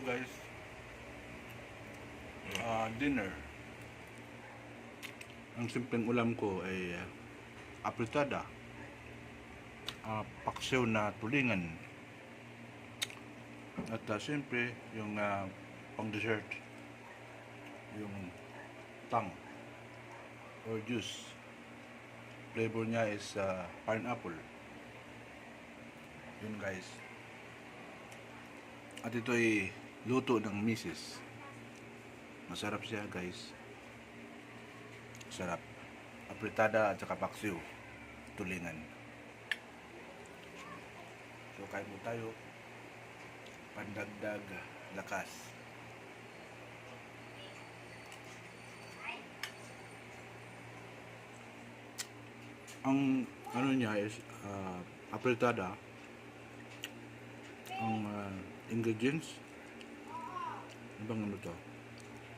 guys. Ah, dinner. Ang simpleng ulam ko ay uh, apritada. Ah, paksiw na tulingan. At uh, siyempre, yung ah, pang dessert, yung tang or juice. Flavor niya is ah, pineapple. Yun guys. At ito ay luto ng misis. Masarap siya guys. Sarap. Apritada at saka paksiw. Tulingan. So kain mo tayo. Pandagdag lakas. Ang ano niya is ah, apritada. Ang ah, ingredients ano bang ano to?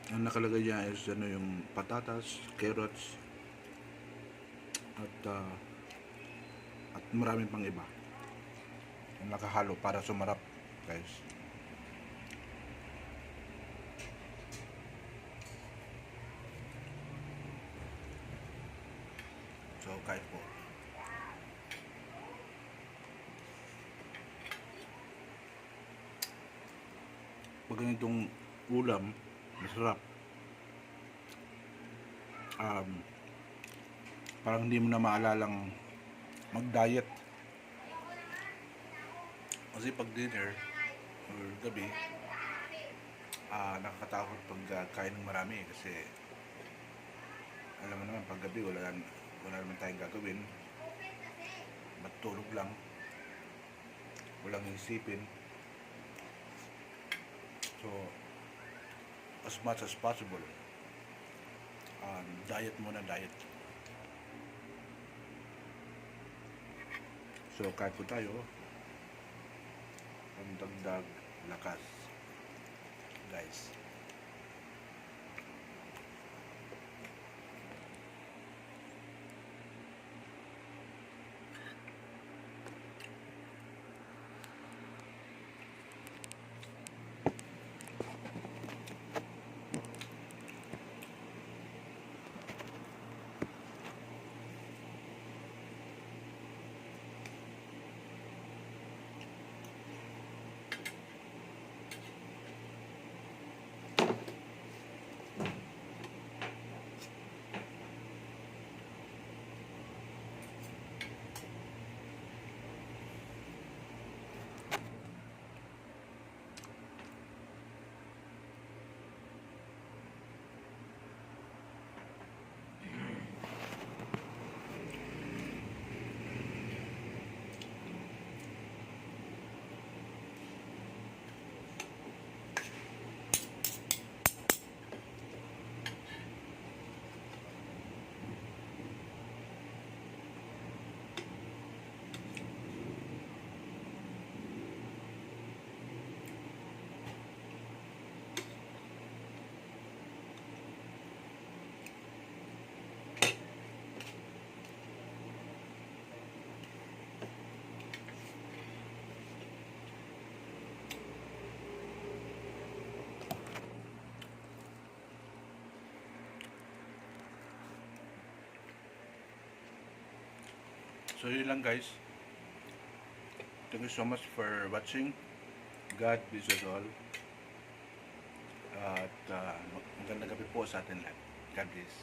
Ang nakalagay niya is ano yung patatas, carrots, at ah, at maraming pang iba. Yung nakahalo para sumarap, guys. So, kahit po. Pag ganitong ulam, masarap. Um, parang hindi mo na maalalang mag-diet. Kasi pag dinner or gabi, ah nakakatakot pag ah, kain ng marami kasi alam mo naman pag gabi wala, wala naman tayong gagawin matulog lang walang isipin so as much as possible. Um, diet muna diet. So kahit po tayo. Ang dagdag lakas. Guys So yun lang guys. Thank you so much for watching. God bless us all. At uh, magandang gabi po sa atin lahat. God bless.